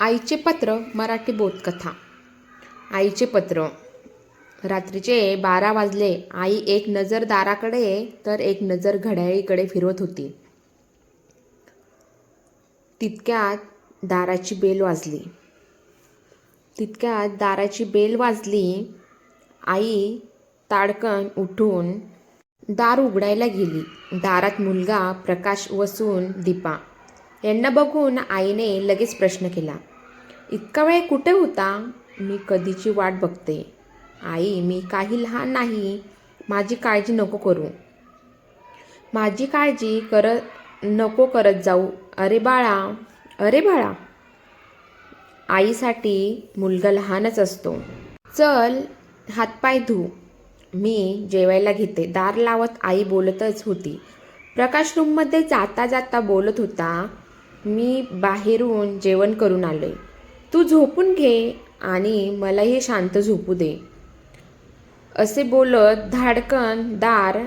आईचे पत्र मराठी बोधकथा. आईचे पत्र. रात्रीचे बारा वाजले. आई एक नजर दाराकडे तर एक नजर घड्याळीकडे फिरवत होती. तितक्यात दाराची बेल वाजली. तितक्यात दाराची बेल वाजली. आई ताडकन उठून दार उघडायला गेली. दारात मुलगा प्रकाश वसून दीपा. यांना बघून आईने लगेच प्रश्न केला. इतका वेळ कुठे होता? मी कधीची वाट बघते. आई मी काही लहान नाही. माझी काळजी नको करू. माझी काळजी करत नको करत जाऊ. अरे बाळा अरे बाळा. आईसाठी मुलगा लहानच असतो. चल हातपाय धू. मी जेवायला घेते. दार लावत आई बोलतच होती. प्रकाश रूममध्ये जाता जाता बोलत होता मी बाहेरून जेवण करून आलो आहे तू झोपून घे आणि मलाही शांत झोपू दे. असे बोलत धाडकन दार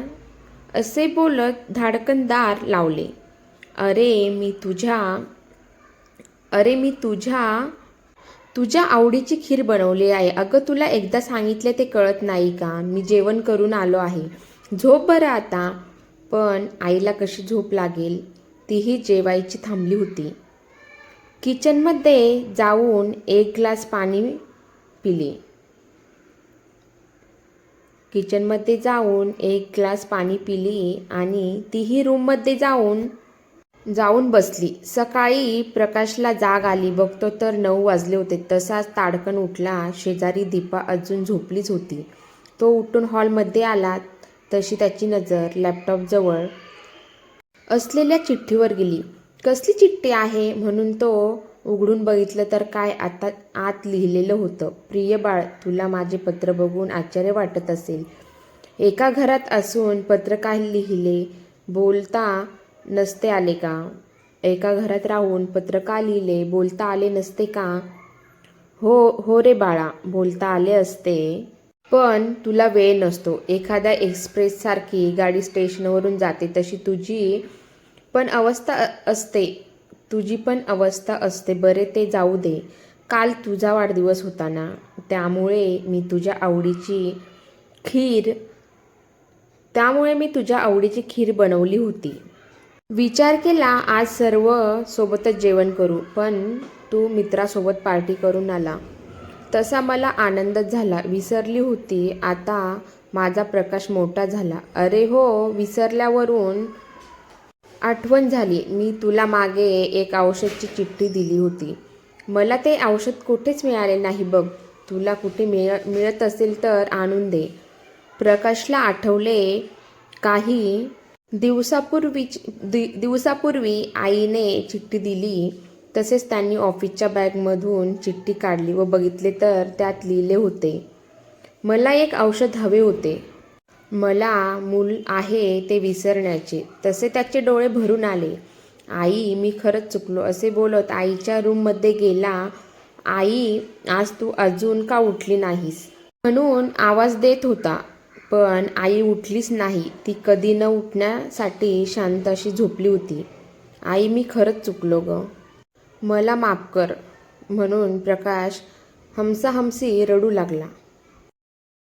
असे बोलत धाडकन दार लावले. अरे मी तुझ्या अरे मी तुझ्या तुझ्या आवडीची खीर बनवली आहे. अगं तुला एकदा सांगितले ते कळत नाही का? मी जेवण करून आलो आहे. झोप बरं आता. पण आईला कशी झोप लागेल? तीही जेवायची थांबली होती. किचनमध्ये जाऊन एक ग्लास पाणी पिले. किचनमध्ये जाऊन एक ग्लास पाणी पिली आणि तीही रूममध्ये जाऊन जाऊन बसली. सकाळी प्रकाशला जाग आली. बघतो तर नऊ वाजले होते. तसाच ताडकन उठला. शेजारी दीपा अजून झोपलीच होती. तो उठून हॉलमध्ये आला. तशी त्याची नजर लॅपटॉपजवळ असलेल्या चिठ्ठीवर गेली. कसली चिठ्ठी आहे म्हणून तो उघडून बघितलं तर काय आता आत लिहिलेलं होतं. प्रिय बाळ तुला माझे पत्र बघून आश्चर्य वाटत असेल. एका घरात असून पत्र काय लिहिले? बोलता नसते आले का? एका घरात राहून पत्र का लिहिले? बोलता आले नसते का? हो हो रे बाळा बोलता आले असते. पण तुला वेळ नसतो. एखाद्या एक्सप्रेससारखी गाडी स्टेशनवरून जाते तशी तुझी पण अवस्था असते. तुझी पण अवस्था असते. बरे ते जाऊ दे. काल तुझा वाढदिवस होता ना? त्यामुळे मी तुझ्या आवडीची खीर त्यामुळे मी तुझ्या आवडीची खीर बनवली होती. विचार केला आज सर्व सोबतच जेवण करू. पण तू मित्रासोबत पार्टी करून आला. तसा मला आनंदच झाला. विसरली होती. आता माझा प्रकाश मोठा झाला. अरे हो विसरल्यावरून आठवण झाली. मी तुला मागे एक औषधची चिठ्ठी दिली होती. मला ते औषध कुठेच मिळाले नाही बघ. तुला कुठे मिळ मिळत असेल तर आणून दे. प्रकाशला आठवले काही दिवसापूर्वी दि दिवसापूर्वी आईने चिठ्ठी दिली. तसेच त्यांनी ऑफिसच्या बॅगमधून चिठ्ठी काढली व बघितले तर त्यात लिहिले होते. मला एक औषध हवे होते. मला मूल आहे ते विसरण्याचे. तसे त्याचे डोळे भरून आले. आई मी खरंच चुकलो असे बोलत आईच्या रूममध्ये गेला. आई आज तू अजून का उठली नाहीस? म्हणून आवाज देत होता. पण आई उठलीच नाही. ती कधी न उठण्यासाठी शांत अशी झोपली होती. आई मी खरंच चुकलो ग. मला माफ कर म्हणून प्रकाश हमसा हमसी रडू लागला.